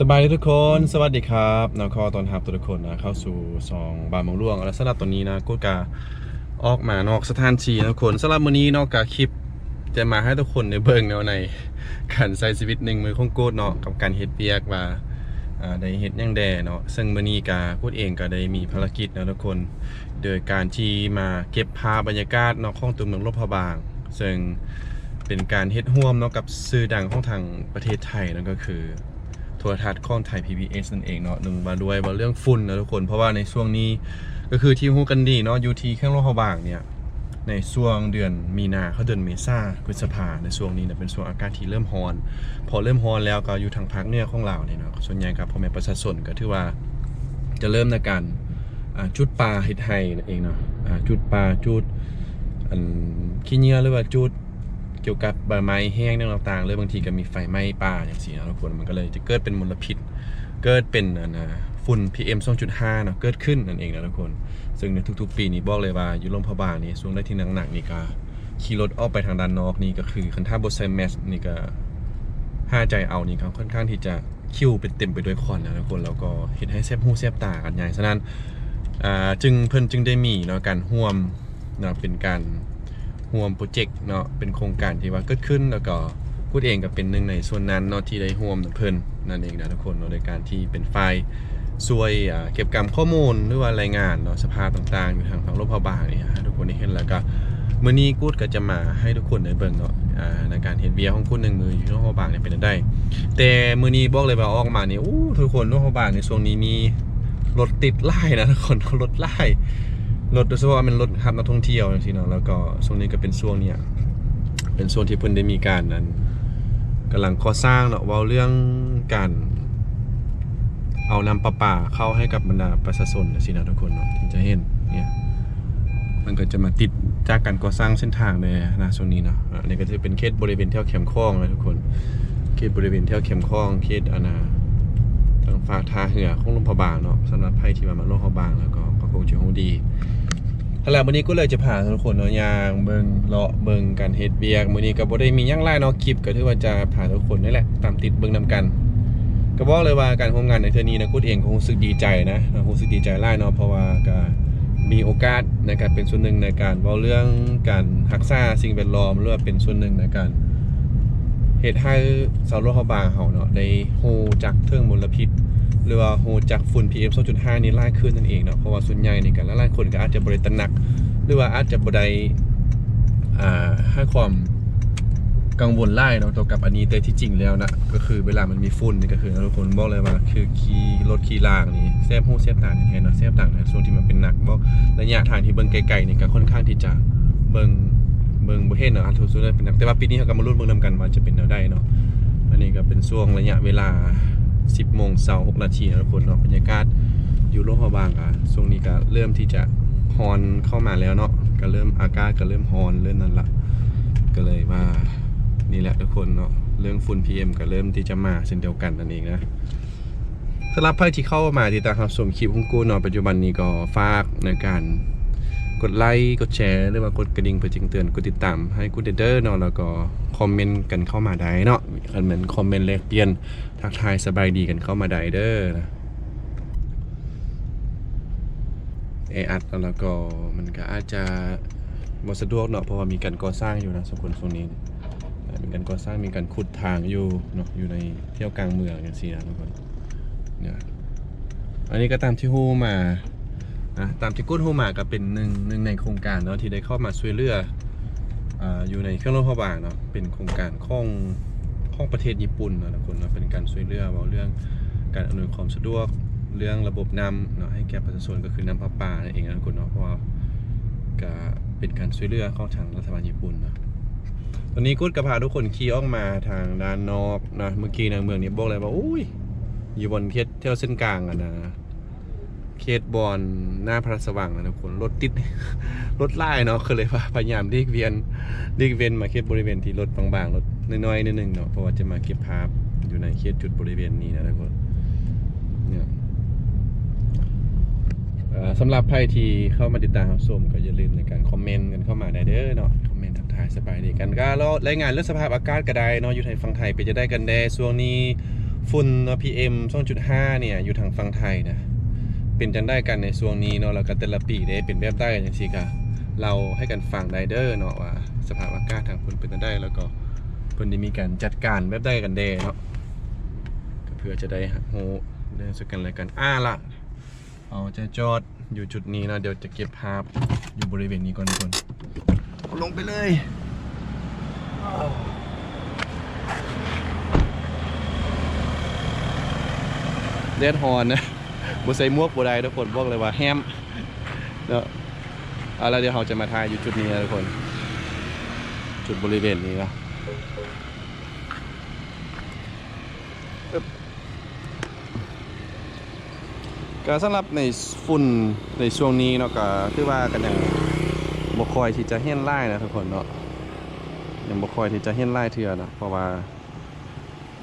สบายดีทุกคน สวัสดีครับนะขอตอนรับทุกคนนะเข้าสู่ซองบานมงล่วงและสำหรับตอนนี้นะกูกาออกมานอกสถานที่นะทุกคนสำหรับมื้อนี้นอกจากคลิปจะมาให้ทุกคนในเบิ่งแนวในการใช้ชีวิตหนึ่งมือของกูดเนาะกับการเฮ็ดเวียกว่าอ่าได้เฮ็ดยังแดเนาะซึ่งมื้อนี้กากูดเองก็ได้มีภารกิจนะทุกคน โดยการที่มาเก็บภาพบรรยากาศเนาะของตัวเมืองลบพบาง ซึ่งเป็นการเฮ็ดร่วมเนาะกับสื่อดังของทางประเทศไทยนั่นก็คือ ทรทัศน์ของไทย PBS นั่นเองเนาะหนึ่งมาด้วยว่าเรื่องฝุ่นนะทุกคน เพราะว่าในช่วงนี้ก็คือที่ฮู้กันดีเนาะยูทีเครื่องโลหะบางเนี่ยในช่วงเดือนมีนาเขาเดือนเมษาพฤษภาในช่วงนี้เนี่ยเป็นช่วงอากาศที่เริ่มร้อน พอเริ่มร้อนแล้วก็อยู่ทางภาคเหนือของเราเนี่ยเนาะส่วนใหญ่กับพ่อแม่ประชาชนก็ถือว่าจะเริ่มในการจุดปลาเฮ็ดไห้นั่นเองเนาะจุดปลาจุดอันขี้เหงื่อหรือว่าจุด เกี่ยวกับใบไม้แห้งเรื่องต่างๆหรือบางทีก็มีไฟไหม้ป่าอย่างนี้นะทุกคนมันก็เลยจะเกิดเป็นมลพิษ เกิดเป็นอันะฝุ่น PM 2.5เนาะเกิดขึ้นนั่นเองนะทุกคน ซึ่งในทุกๆ ปีนี้บอกเลยว่าอยู่ลมพบางนี่ช่วงได้ที่หนักๆนี่ก็ขี่รถออกไปทางด้านนอกนี่ก็คือคันท่าบใส่แมสนี่ก็ห้าใจเอานี่ก็ค่อนข้างที่จะคิ้วเป็นเต็มไปด้วยควันนะทุกคนแล้วก็เห็นให้แซบหูแซบตากันใหญ่ฉะนั้นจึงเพิ่นจึงได้มีเนาะการร่วมนะเป็นการ ร่วมโปรเจกต์เนาะเป็นโครงการที่ว่าเกิดขึ้นแล้วก็พูดเองก็เป็นหนึ่งในส่วนนั้นเนาะที่ได้ร่วมเพิ่นนั่นเองนะทุกคนเนาะในการที่เป็นไฟล์ช่วยอ่าเก็บกำข้อมูลหรือว่ารายงานเนาะสภาพต่างๆ อยู่ทางฝั่งโลกพะบางนี่ให้ทุกคนได้เห็นแล้วก็มือนี้กูดก็จะมาให้ทุกคนได้เบิ่งเนาะอ่าในการเฮ็ดเวียของกูดหนึ่งมืออยู่โลกพะบางเนี่ยเป็นจั่งใดแต่มือนี้บอกเลยว่าออกมาเนี่ยอู้ทุกคนโลกพบางในช่วงนี้มีรถติดไล่นะทุกคนรถไล่ รถโดยเฉพาะเป็นรถขับนักท่องเที่ยวอย่างทีเนาะแล้วก็ช่วงนี้ก็เป็นช่วงเนี่ยเป็นช่วงที่เพิ่นได้มีการนั้นกำลังก่อสร้างเนาะเว้าเรื่องการเอาน้ำประปาเข้าให้กับบรรดาประชาชนสินะทุกคนเนาะที่จะเห็นเนี่ยมันก็จะมาติดจากการก่อสร้างเส้นทางเลยนะช่วงนี้เนาะอันนี้ก็จะเป็นเขตบริเวณแถวเข็มคลองนะทุกคนเขตบริเวณแถวเข็มคลองเขตอานาทางฝากทาเหือของลมพะบางเนาะสำหรับใครที่มามาลมพบางแล้วก็ก็คงจะคงดี ถ้าแล้ววันนี้ก็เลยจะพาทุกคนเนาะยางเบิงเลาะเบิงการเฮ็ดเบียกมื้อนี้ก็บ่ได้มีหยังหลายเนาะคลิปก็ถือว่าจะพาทุกคนนี่แหละตามติดเบิงนํกันก็บอกเลยว่าการร่วมงานในเทือนี้นะกูเองก็รู้สึกดีใจนะรู้สึกดีใจหลายเนาะเพราะว่าก็มีโอกาสในการเป็นส่วนหนึ่งในการเว้าเรื่องการรักษาสิ่งแวดล้อมหรือว่าเป็นส่วนหนึ่งในการเฮ็ดให้ชาวโลกเขาบางเฮาเนาะได้ฮู้จักเรื่องมลพิษ หรือว่าโหจากฝุ่น PM 2.5นี่ไล่ขึ้นนั่นเองเนาะเพราะว่าส่วนใหญ่ในการละลายคนก็อาจจะบริตระหนัก หรือว่าอาจจะบได้อ่าให้ความกังวลไล่เนาะต่อกับอันนี้แต่ที่จริงแล้วนะก็คือเวลามันมีฝุ่นนี่ก็คือทุกคนบอกเลยว่าคือขี่รถขี่ลางนี่แซบหูแซบต่างแท้ๆเนาะแซบต่างในช่วงที่มันเป็นหนักบอกระยะทางที่เบิ่งไกลๆนี่ก็ค่อนข้างที่จะเบิ่งเบิ่งบ่เห็นเนาะอันทุกส่วนเป็นหนักแต่ว่าปีนี้เขาก็มาลุ้นเบิ่งนํกันว่าจะเป็นแนวใดเนาะอันนี้ก็เป็นช่วงระยะเวลา 10โมงเช้า6นาทีนะทุกคนเนาะบรรยากาศอยู่โลกพะบางอะช่วงนี้ก็เริ่มที่จะฮอนเข้ามาแล้วเนาะก็เริ่มอากาศก็เริ่มฮอนเริ่มนั่นละก็เลยว่านี่แหละทุกคนเนาะเรื่องฝุ่น PM ก็เริ่มที่จะมาเช่นเดียวกันนั่นเองนะสำหรับใครที่เข้ามาติดตามรับชมคลิปของกูเนาะปัจจุบันนี้ก็ฝากในการ กดไลค์กดแชร์หรือว่ากดกระดิ่งเพื่อแจ้งเตือนกดติดตามให้กูเดเดอร์เนาะแล้วก็คอมเมนต์กันเข้ามาได้เนาะคอมเมนต์คอมเมนต์แลกเปลี่ยนทักทายสบายดีกันเข้ามาได้เด้อนะเออัดแล้วก็มันก็อาจจะบสะดวกเนาะเพราะว่ามีการก่อสร้างอยู่นะสกุลโซนนี้มีการก่อสร้างมีการขุดทางอยู่เนาะอยู่ในเที่ยวกลางเมืองอย่างซี่นะทุกคนเนี่ยอันนี้ก็ตามที่ฮู้มา นะตามที่กุ้นฮูมาก็เป็นหนึ่งหนึ่งในโครงการเนาะที่ได้เข้ามาช่วยเหลือออยู่ในเครื่องรถพบางเนาะเป็นโครงการของของประเทศญี่ปุ่นเนาะทุกคนเนาะเป็นการช่วยเหลือเาเรื่องการอำนวยความสะดวกเรื่องระบบน้ำเนาะให้แก่ประชาชนก็คือน้ำประปานั่นเองนะทุกคนเนาะเพราะว่าก็เป็นการช่วยเหลือของทางรัฐบาลญี่ปุ่นเนาะตอนนี้กูดก็พาทุกคนขี่ออกมาทางด้านนอกนะเมื่อกี้ในเมืองนี้บอกเลยว่าอุ้ยอยู่บนเขตเที่ยวเส้นกลางอะนะ เขตบอนหน้าพระสว่างนะทุกคนรถติดรถไล่เนาะก็เลยว่าพยายามเลีกเวียนเลีกเวียนมาเขตบริเวณที่รถบางๆรถน้อยๆนิดนึงเนาะเพราะว่าจะมาเก็บภาพอยู่ในเขตจุดบริเวณนี้นะทุกคนเนี่ยสำหรับใครที่เข้ามาติดตามรับชมก็อย่าลืมในการคอมเมนต์กันเข้ามาได้เด้อเนาะคอมเมนต์ทักทายสบายดีกันก็แล้วรายงานเรื่องสภาพอากาศก็ได้เนาะอยู่ในฝั่งไทยไปจะได้กันแดช่วงนี้ฝุ่นเนาะ PM 2.5เนี่ยอยู่ทางฝั่งไทยนะ เป็นจังได้กันในช่วงนี้เนาะแล้วก็แต่ละปีได้เป็นแบบได้กันจังซี่ก็เราให้กันฟังไดเด้อเนาะว่าสภาพอากาศทางฝุ่นเป็นจังได้แล้วก็เพิ่นได้มีการจัดการแบบได้กันแด้เนาะก็เพื่อจะได้โหเรื่องสึกกันอะไรกันอ่าล่ะเอาจะจอดอยู่จุดนี้เนาะเดี๋ยวจะเก็บภาพอยู่บริเวณนี้ก่อนทุกคนเอาลงไปเลยเดดฮอนนะ บุใส่มวกบได้ทุกคนบอกเลยว่าแฮมเนาะเอาแล้วเดี๋ยวเราจะมาถ่ายอยู่จุดนี้นะทุกคน จุดบริเวณนี้นะก็สำหรับในฝุ่นในช่วงนี้เนาะก็คือว่ากันอย่างบ่คอยที่จะเห็นไล่นะทุกคนเนาะยังบ่คอยที่จะเห็นไล่เทื่อนะเพราะว่า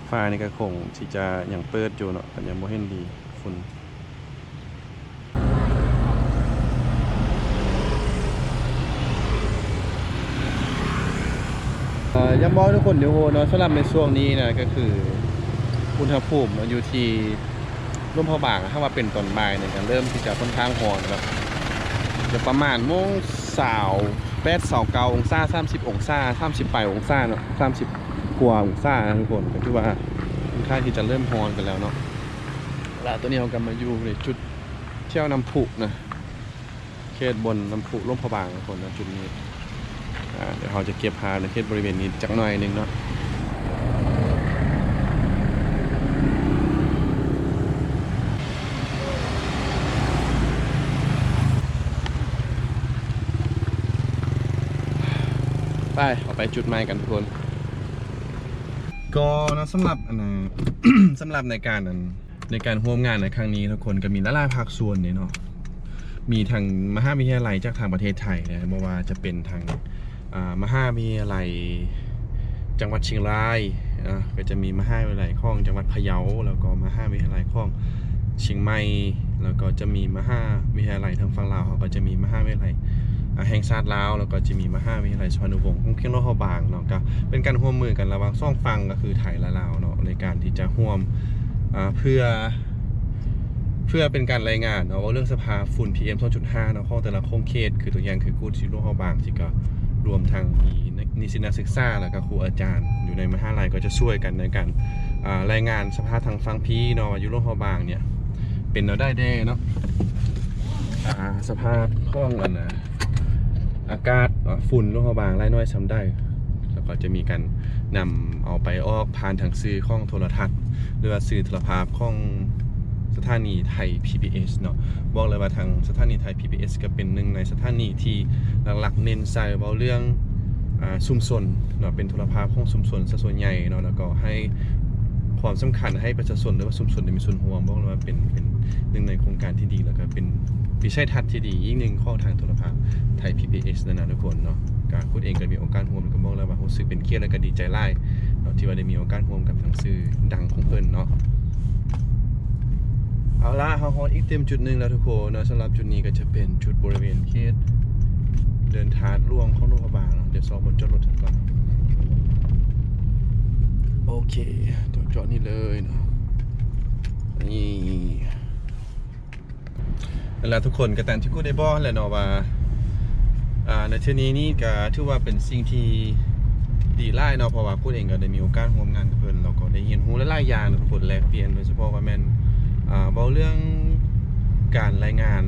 ฟ้านี่ก็คงที่จะอยังเปิดอยู่เนาะก็ยังบ่เห็นดีฝุ่นเอ่อ ยังบอกทุกคนเดี๋ยวโหเนาะสำหรับในช่วงนี้นะก็คืออุณหภูมิอยู่ที่ร่มพอบางถ้าว่าเป็นตอนบ่ายเนี่ยก็เริ่มที่จะค่อนข้างร้อนแบบจะประมาณโมงสาวแปดสาวเกาองศาสามสิบองศาสามสิบปลายองศาเนาะสามสิบกว่าองศาทุกคนก็คือว่าค่อนข้างที่จะเริ่มร้อนกันแล้วเนาะและตัวนี้เรากำลังมาอยู่ในจุดเที่ยวน้ำพุนะเขตบนน้ำพุร่มพอบางทุกคนนะจุดนี้ เดี๋ยวเราจะเก็บภาพในเขตบริเวณนี้จักหน่อยนึงเนาะไปเอาไปจุดใหม่กันทุกคนก็นะสำหรับอันนะสำหรับในการนั้นในการร่วมงานในครั้งนี้ทุกคนก็มีหลายภาคส่วนเนี่ยเนาะมีทางมหาวิทยาลัยจากทางประเทศไทยนะไม่ว่าจะเป็นทาง อ่ามหาวิทยาลัยจังหวัดเชียงรายอะก็จะมีมหาวิทยาลัยของจังหวัดพะเยา แล้วก็มหาวิทยาลัยของเชียงใหม่ แล้วก็จะมีมหาวิทยาลัยทางฝั่งลาวเขาก็จะมีมหาวิทยาลัยแห่งชาติลาว แล้วก็จะมีมหาวิทยาลัยสุวรรณวงศ์ของเคียงโลกเขาบางเนาะก็เป็นการร่วมมือกันระหว่างสองฝั่งก็คือไทยและลาวเนาะในการที่จะร่วมเพื่อเพื่อเป็นการรายงานเนาะว่าเรื่องสภาฝุ่น PM 2.5เนาะของแต่ละโครงเขตคือตัวอย่างคือกูดซิโลกเขาบางที่ก็ รวมทางมีนิสิตนักศึกษาแล้วก็ครูอาจารย์ อยู่ในมหาลัยก็จะช่วยกันในการรายงานสภาพทางฟังพีเนาะว่ายุโรปเขาบางเนี่ยเป็นเราได้แน่เนาะสภาพข้องอันนะอากาศเอ่อฝุ่นลงมาบางไล่น้อยซ้ำได้ แล้วก็จะมีการนำเอาไปออกผ่านทางสื่อข้องโทรทัศน์ หรือว่าสื่อโทรภาพข้อง สถานีไทย PBS เนาะบอกเลยว่าทางสถานีไทย PBS ก็เป็นหนึ่งในสถานีที่หลักๆเน้นใส่เบาเรื่องอชุมชนเนาะเป็นโทรภาพของชุมชนซะส่วนใหญ่เนาะแล้วก็ให้ความสำคัญให้ประชาชนหรือว่าชุมชนมีส่วนร่วมบอกเลยว่าเป็นเป็นหนึ่งในโครงการที่ดีแล้วก็เป็นวิชัยทัศน์ที่ดียิ่งหนึ่งข้อทางโทรภาพไทย PBS นะนะทุกคนเนาะการพูดเองก็มีโอกาสร่วมก็บอกแล้วว่ารู้สึกเป็นเกียรติและก็ดีใจไล่เนาะที่ว่าได้มีโอกาสร่วมกับทางสื่อดังของเพิ่นเนาะ เอาละเฮาฮอดอีกเต็มจุดหนึ่งแล้วทุกคนนะสำหรับจุดนี้ก็จะเป็นจุดบริเวณเขตเดินทางล่วงของโรงพยาบาลเดี๋ยวสอบบนจอดรถก่อนโอเคเดี๋ยวจอดนี่เลยเนาะนี่นั่นแหละทุกคนก็ตามที่กูได้บอกแหละเนาะว่าในเทนี้นี่ก็ถือว่าเป็นสิ่งที่ดีไล่เนาะเพราะว่ากูเองก็ได้มีโอกาสร่วมงานกับเพิ่นแล้วก็ได้เรียนรู้หลายๆอย่างทุกคนแลกเปลี่ยนโดยเฉพาะว่าแม่น เรื่องการรายงาน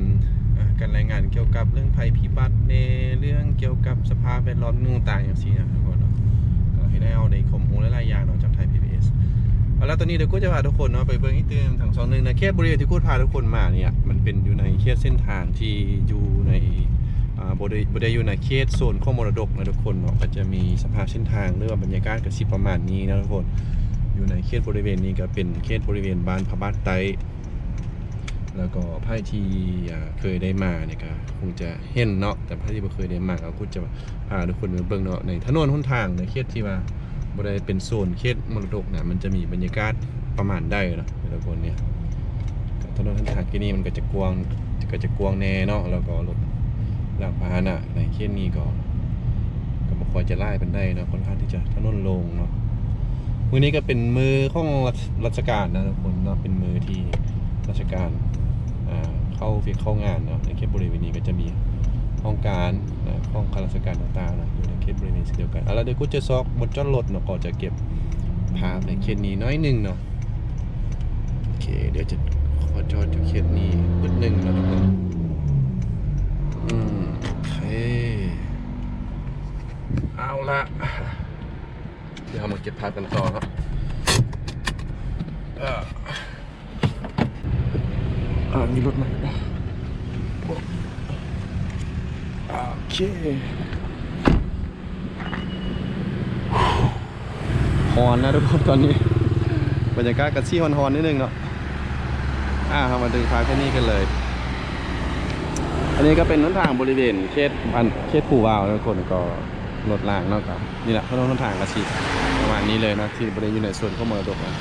การรายงานเกี่ยวกับเรื่องภัยพิบัติในเรื่องเกี่ยวกับสภาพแวดล้อมต่างๆอย่างซี่นะทุกคนเนาะก็ให้ได้เอาได้ข้อมูลหลายๆอย่างเนาะจากไทย PBS เอาละตอนนี้เดี๋ยวกูจะพาทุกคนเนาะไปเบิ่งอีกเตือนทางสองหนึ่งนะเขตบริเวณที่กูพาทุกคนมาเนี่ยมันเป็นอยู่ในเขตเส้นทางที่อยู่ในบริบริอยู่ในเขตโซนข้อมรดกนะทุกคนเนาะก็จะมีสภาพเส้นทางหรือว่าบรรยากาศก็สิประมาณนี้นะทุกคน อยู่ในเขตบริเวณนี้ก็เป็นเขตบริเวณบ้านพระบาทไต แล้วก็ไพ่ที่เคยได้มาเนี่ยก็คงจะเห็นเนาะแต่ไพ่ที่บ่เคยได้มาก็กูจะพาทุกคนไปเบิ่งเนาะในถนนหนทางในเขตที่ว่าบริเวณเป็นโซนเขตมรดกนะมันจะมีบรรยากาศประมาณได้เนาะแต่ละคนเนี่ยถนนทางที่นี่มันก็จะกว้างก็จะกว้างแน่เนาะแล้วก็รถหลากพาหนะในเขตนี้ก็ก็บ่ค่อยจะไล่เป็นได้เนาะค่อนข้างที่จะถนนลงเนาะมือนี้ก็เป็นมือของรัชราชการนะทุกคนเนาะเป็นมือที่ราชการ เข้าเฟียเข้างานเนาะในเขตบริเวณนี้ก็จะมีห้องการนะห้องข้าราชการต่างๆนะอยู่ในเขตบริเวณเดียวกันเอาแล้วเดี๋ยวกูจะซอกบนจอดรถเนาะก็จะเก็บภาพในเขตนี้น้อยหนึ่งเนาะโอเคเดี๋ยวจะขอจอดอยู่เขตนี้นิดหนึ่งนะทุกคนอืมโอเคเอาละเดี๋ยวมาเก็บภาพกันต่อเนาะ อ่ามีรถไหมปะโอเคฮอนนะทุกคนตอนนี้บรรยากาศกระชี่ฮอนๆนิดนึงเนาะอ่าเรามาดึงพาแค่นี้กันเลย อันนี้ก็เป็นหนทางบริเวณเขตบ้านเขตผู้วาวนะทุกคนก็รถรางเนาะครับนี่แหละถนนหนทางกระชิดประมาณนี้เลยนะที่บริเวณอยู่ในส่วนของมรดกนะ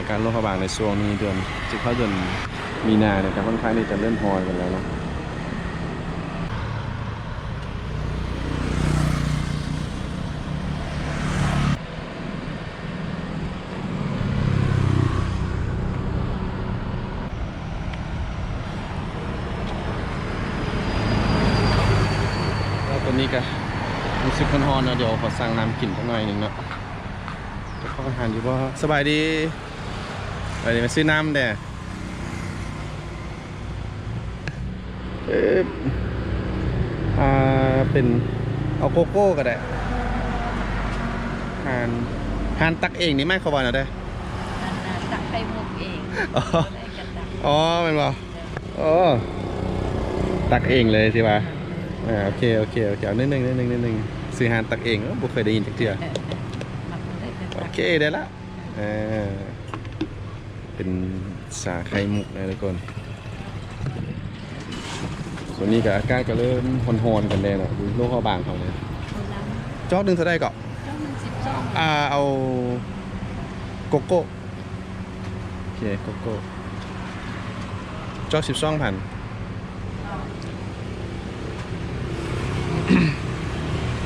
ในการลงพระบางในช่วงนี้เดือนจะเข้าเดือนมีนาเนี่ยก็ค่อนข้างที่จะเริ่มฮอนกันแล้วเนาะแล้วตอนนี้ก็รู้สึกฮอนๆเนะเดี๋ยวขอสั่งน้ำกินสักหน่อยหนึ่งเนาะจะเข้าอาหารอยู่บ่สบายดี สบายดีมาซื้อน้ำแด่เอออ่าเป็นเอาโกโก้ก็ได้หานหานตักเองนี่ไม่เขาว่านะได้ตักไข่มุกเองอ๋ออะไรกันตักอ๋อเป็นบ่อ๋อตักเองเลยสิวะอ่าโอเคโอเคโอเคเอานิดนึงนิดนึงนิดนึงซื้อหานตักเองเอ้าบ่เคยได้ยินจักเทื่อเออมักอะไรกันโอตักเคได้ละอ่า เป็นสาไข่มุกนะทุกคนส่วนนี้ก็อากาศก็เริ่มฮอนๆกันแล้วเนาะดูโลกเขาบางเขาเนี่ยเอาน้ำจอกหนึ่งเท่าได้ก็เจ้ามันสิบสองอ่าเอาโกโก้โอเคโกโก้จอกสิบสองพัน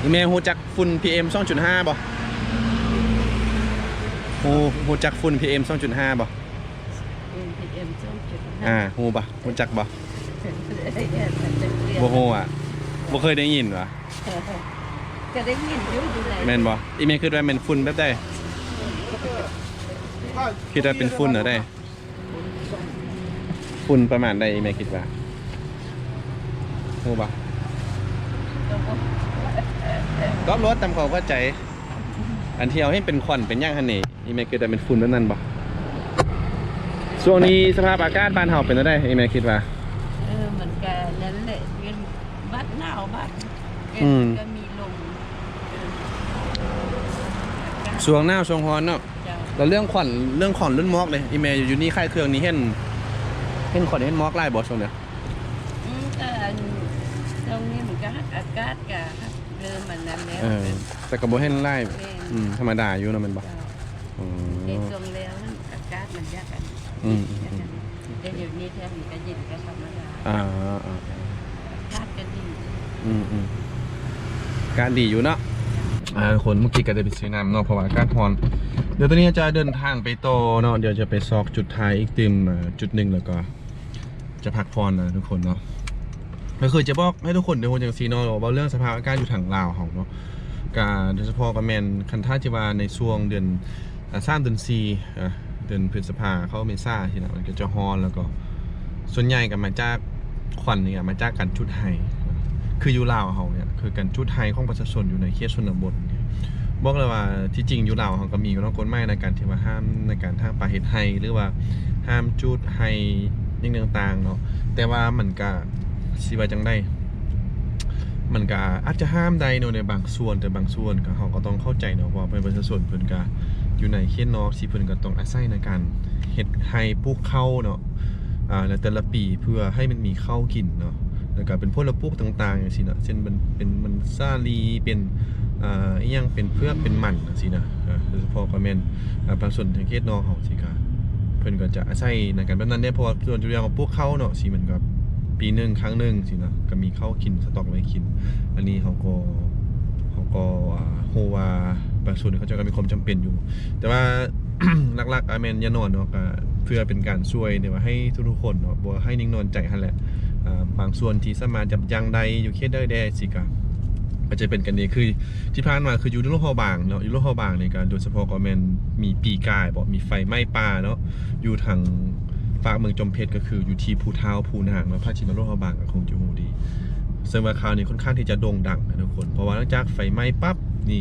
อีเมลฮูจักฝุ่น PM 2.5บ่ฮูฮูจักฝุ่น PM 2.5บ่ เอ็มพีเอ็มสองจุดอ่าห้าฮูบ่ฮูจักบ่เรียนแต่เป็นเรียนบ่ฮู้อะบ่เคยได้ยินว่ะก็ได้ยินอยู่อยู่ไหนแม่นบ่อีเมลคิดว่าแม่นฝุ่นแบบใดคิดว่าเป็นฝุ่นเหรอได้ฝุ่นประมาณใดอีเมลคิดว่าฮู้บ่ก็รถตามความเข้าใจ อันที่เอาให้เป็นควันเป็นหย่างหั่นนี่อีเมลคิดว่าเป็นฝุ่นแบบนั้นบ่ ช่วงนี้สภาพอากาศบ้านเฮาเป็นจังได๋อีเมลคิดว่า เออเหมือนกันนั่นแหละเรียนบัดหนาวบัดอืมก็มีลมช่วงหน้าช่วงร้อนเนาะเจ้าแล้วเรื่องขวัญเรื่องขอนเรื่องมอกเลยอีเมลอยู่นี่ค่ายเครื่องนี้เห็นเห็นขอนเห็นมอกไล่บอช่วงเนี้ยอืมแต่อันตรงนี้มันก็อากาศก็เริ่มมันนั้นแล้วเออแต่กับโบเห็นไล่แม่นอืมธรรมดาอยู่เนาะแมันบอเจ้าอืในมช่วงแล้วมันอากาศมันยากกันอืมอืมยากกันแต่เดี๋ยวนี้แทบมีก็เย็นก็ธรรมดาอ่าอ่าอากาศก็ดี อืมอืมการดีอยู่เนาะอ่าคนเมื่อกี้ก็ได้ไปซื้อน้ำเนาะเพราะว่าอากาศร้อน เดี๋ยวตอนนี้จะเดินทางไปโตอเนาะเดี๋ยวจะไปซอกจุดท้ายอีกติมอ่าจุดหนึ่งแล้วก็ จะพักผ่อนนะทุกคนเนาะก็คือจะบอกให้ทุกคนเดี๋ยวคนอย่างซีเนาะว่าเรื่องสภาพอากาศอยู่ทางลาวของเนาะกาโดยเฉพาะกับแมนคันท่าจิวาในช่วงเดือนอ่าสามเดือนสี่อะ เดือนพฤษภาเข้าเมษาที่นะมันก็จะฮอนแล้วก็ ส่วนใหญ่ก็มาจากควันเนี่ยมาจากการจุดไฮนะคืออยู่ลาวเขาเนี่ยคือการจุดไฮของประชาชนอยู่ในเขตชนบทบอกเลยว่าที่จริงอยู่ลาวเขาก็มีกฎหมายในการที่ว่าห้ามในการห้ามปลาเห็ดไฮหรือว่าห้ามจุดไฮอย่งต่างๆเนาะแต่ว่ามันก็สิว่าจังได้มันก็อาจจะห้ามใดเนาะในบางส่วนแต่บางส่วนก็เขาก็ต้องเข้าใจเนาะว่าเป็นประชาชนเพิ่นก็ อยู่ในเขตนอกที่เพิ่นก็ต้องอาศัยในการเฮ็ดให้ปลูกข้าวเนาะอ่าในแต่ละปีเพื่อให้มันมีข้าวกินเนาะแล้วก็เป็นพวกละปลูกต่างๆอย่างซี่นะเช่นมันเป็นมันซาลีเป็นอ่าอีหยังเป็นเพือกเป็นมันจังซี่นะอ่าโดยเฉพาะก็แม่นอ่าบางส่วนทางเขตนอกเขาสิก็เพิ่นก็จะอาศัยในการแบบนั้นได้เพราะว่าส่วนตัวอย่างของพวกเขาเนาะสิมันก็ปีหนึ่งครั้งหนึ่งสินะก็มีข้าวกินสต็อกไว้กิน อันนี้เขาก็เขาก็โฮวา บางส่วนเขาจะก็มีความจำเป็นอยู่ แต่ว่าหลักๆอาแมนยานอนเนาะเพื่อเป็นการช่วยเนี่ยว่าให้ทุกคนเนาะบ่ให้นิ่งนอนใจหั่นแหละบางส่วนที่สามารถจับยังใดอยู่เขตใดแดสิก็ก็จะเป็นกันนี้คือที่ผ่านมาคืออยู่ในโลกฮอบางเนาะอยู่โลกฮอบางนี่ก็โดยเฉพาะก็แมนมีปีกายบ่มีไฟไหม้ป่าเนาะอยู่ทางฝากเมืองจอมเพชรก็คืออยู่ที่ภูเท้าภูนางเนาะภาชิมาโลกฮอบางก็คงจะฮู้ดีซึ่งว่าข่าวนี้ค่อนข้างที่จะโด่งดังนะทุกคน เพราะว่าหลังจากไฟไหม้ปั๊บนี่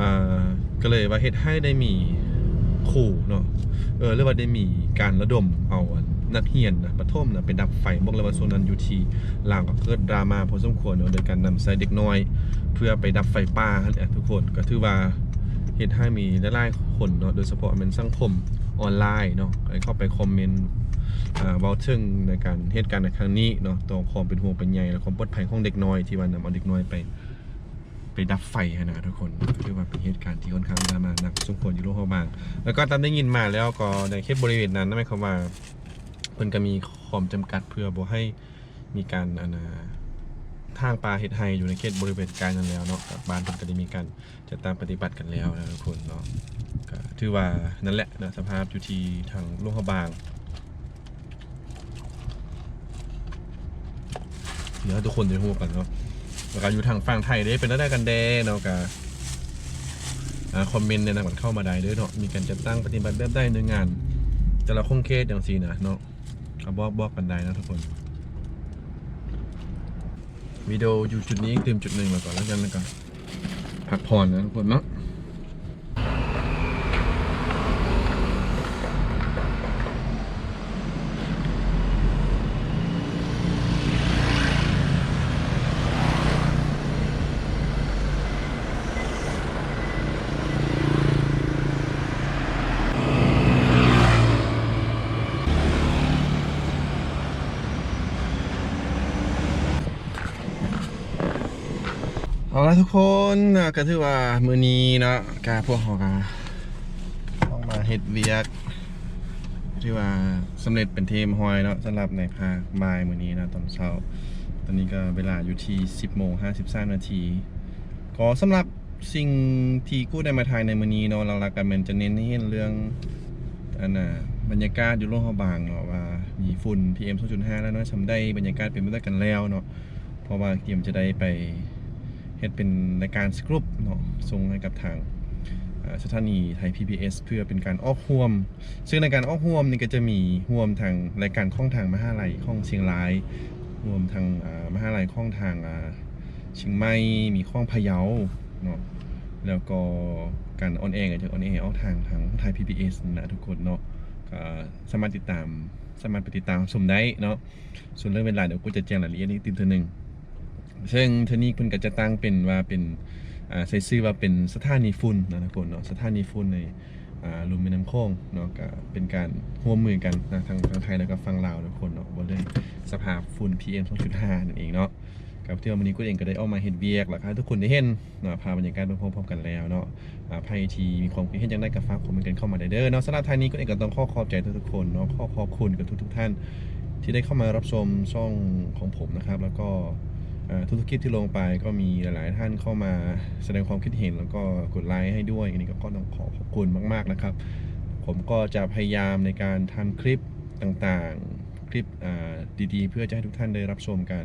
อ่าก็เลยว่าเฮ็ดให้ได้มีขู่เนาะเออเรียกว่าได้มีการระดมเอานักเรียนนะประถมนะไปดับไฟบอกเลยว่าโซนนั้นอยู่ที่ลาวก็เกิดดราม่าพอสมควรเนาะโดยการนำใส่เด็กน้อย เพื่อไปดับไฟป่านั่นแหละทุกคนก็ถือว่าเฮ็ดให้มีหลายๆคนเนาะโดยเฉพาะเป็นสังคมออนไลน์เนาะเข้าไปคอมเมนต์อ่าเว้าถึงในการเหตุการณ์ในครั้งนี้เนาะต่อความเป็นห่วงเป็นใยและความปลอดภัยของเด็กน้อยที่ว่านำเอาเด็กน้อยไป ไปดับไฟอะนะทุกคนเรียกว่าเป็นเหตุการณ์ที่ค่อนข้างดราม่าหนักสมควรอยู่โลกเขาบาง แล้วก็ตามได้ยินมาแล้วก็ในเขตบริเวณนั้นนั่นหมายความว่าเพิ่นก็มีความจำกัดเพื่อบ่ให้มีการอนาทางปลาเฮ็ดไฮอยู่ในเขตบริเวณกลางนั้นแล้วเนาะบ้านเพิ่นก็ได้มีการจัดตามปฏิบัติกันแล้วนะทุกคนเนาะก็ถือว่านั่นแหละนะสภาพอยู่ที่ทางโลกเขาบางเดี๋ยวทุกคนได้รู้กันเนาะ แล้วก็อยู่ทางฝั่งไทยได้เป็นได้กันแดเนาะกะคอมเมนต์เนี่ยนะมันเข้ามาได้ด้วยเนาะมีการจัดตั้งปฏิบัติแบบได้ในงานแต่ละคงเคสอย่างสีนะเนาะเอาบอกบอกกันได้นะทุกคนวิดีโออยู่จุดนี้ตืมจุดหนึ่งมาก่อนแล้วกันแล้วก็พักผ่อนนะทุกคนเนาะ ทุกคนก็ถือว่ามือนี้เนาะกาพวกเขากาต้องมาเฮ็ดเวียกที่ว่าสำเร็จเป็นทีมฮอยเนาะสำหรับในภาคบ่ายมือนี้นะตอนเช้า ตอนนี้ก็เวลาอยู่ที่ 10โมง53 นาที ก็สำหรับสิ่งที่กู้ได้มาถ่ายในมือนี้เนาะหลักกันมันจะเน้นให้เห็นเรื่องอันน่ะบรรยากาศอยู่โลกเขาบางเนาะว่ามีฝุ่น PM 2.5 แล้วเนาะทำได้บรรยากาศเป็นไปด้กันแล้วเนาะเพราะว่าเตรียมจะได้ไป เฮ็ดเป็นรายการสกรุปเนาะส่งให้กับทางสถานีไทย PBS เพื่อเป็นการออกห่วม ซึ่งในการออกห่วมนี่ก็จะมีห่วมทางรายการข้องทางมหาลัยข้องเชียงรายห่วมทางมหาลัยข้องทางเชียงใหม่มีข้องพะเยาเนาะแล้วก็การออนแอร์ก็จะออนแอร์ออกทางทางไทย PBS นะทุกคนเนาะก็สามารถติดตามสามารถไปติดตามชมได้เนาะส่วนเรื่องเวลาเดี๋ยวกูจะแจ้งรายละเอียดนี้ติมเทอหนึ่ง ซึ่งเทอนี้เพิ่นก็จะตั้งเป็นว่าเป็นอ่าใส่ชื่อว่าเป็นสถานีฝุ่นนะทุกคนเนาะสถานีฝุ่นในอ่าลุมแม่น้ำโขงเนาะก็เป็นการร่วมมือกันนะทางทางไทยแล้วก็ฝั่งลาวทุกคนเนาะว่าเรื่องสภาพฝุ่น PM 2.5นั่นเองเนาะกับที่วันนี้กูเองก็ได้ออกมาเฮ็ดเวียกแล้วก็ให้ทุกคนได้เห็นเนาะพาบรรยากาศไปพร้อมๆกันแล้วเนาะอ่ายทีมีความคิดเห็นจังได้ก็ฝากคอมเมนต์กันเข้ามาได้เด้อเนาะสำหรับทางนี้กูเองก็ต้องขอขอบใจทุกๆคนเนาะขอขอบคุณกับทุกๆท่าน ที่ได้เข้ามารับชมช่องของผมนะครับ แล้วก็ ทุกๆคลิปที่ลงไปก็มีหลายๆท่านเข้ามาแสดงความคิดเห็นแล้วก็กดไลค์ให้ด้วยอันนี้ก็ต้องขอขอบคุณมากๆนะครับ ผมก็จะพยายามในการทำคลิปต่างๆ คลิปดีๆ เพื่อจะให้ทุกท่านได้รับชมกัน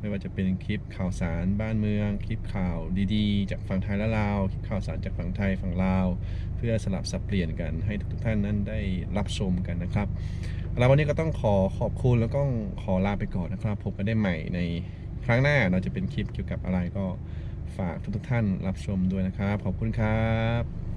ไม่ว่าจะเป็นคลิปข่าวสารบ้านเมือง คลิปข่าวดีๆ จากฝั่งไทยและลาวคลิปข่าวสารจากฝั่งไทยฝั่งลาว เพื่อสลับสับเปลี่ยนกันให้ทุกท่านนั้นได้รับชมกันนะครับแล้ววันนี้ก็ต้องขอขอบคุณแล้วก็ขอลาไปก่อนนะครับพบกันได้ใหม่ใน ครั้งหน้าเราจะเป็นคลิปเกี่ยวกับอะไรก็ฝากทุกๆท่านรับชมด้วยนะครับ ขอบคุณครับ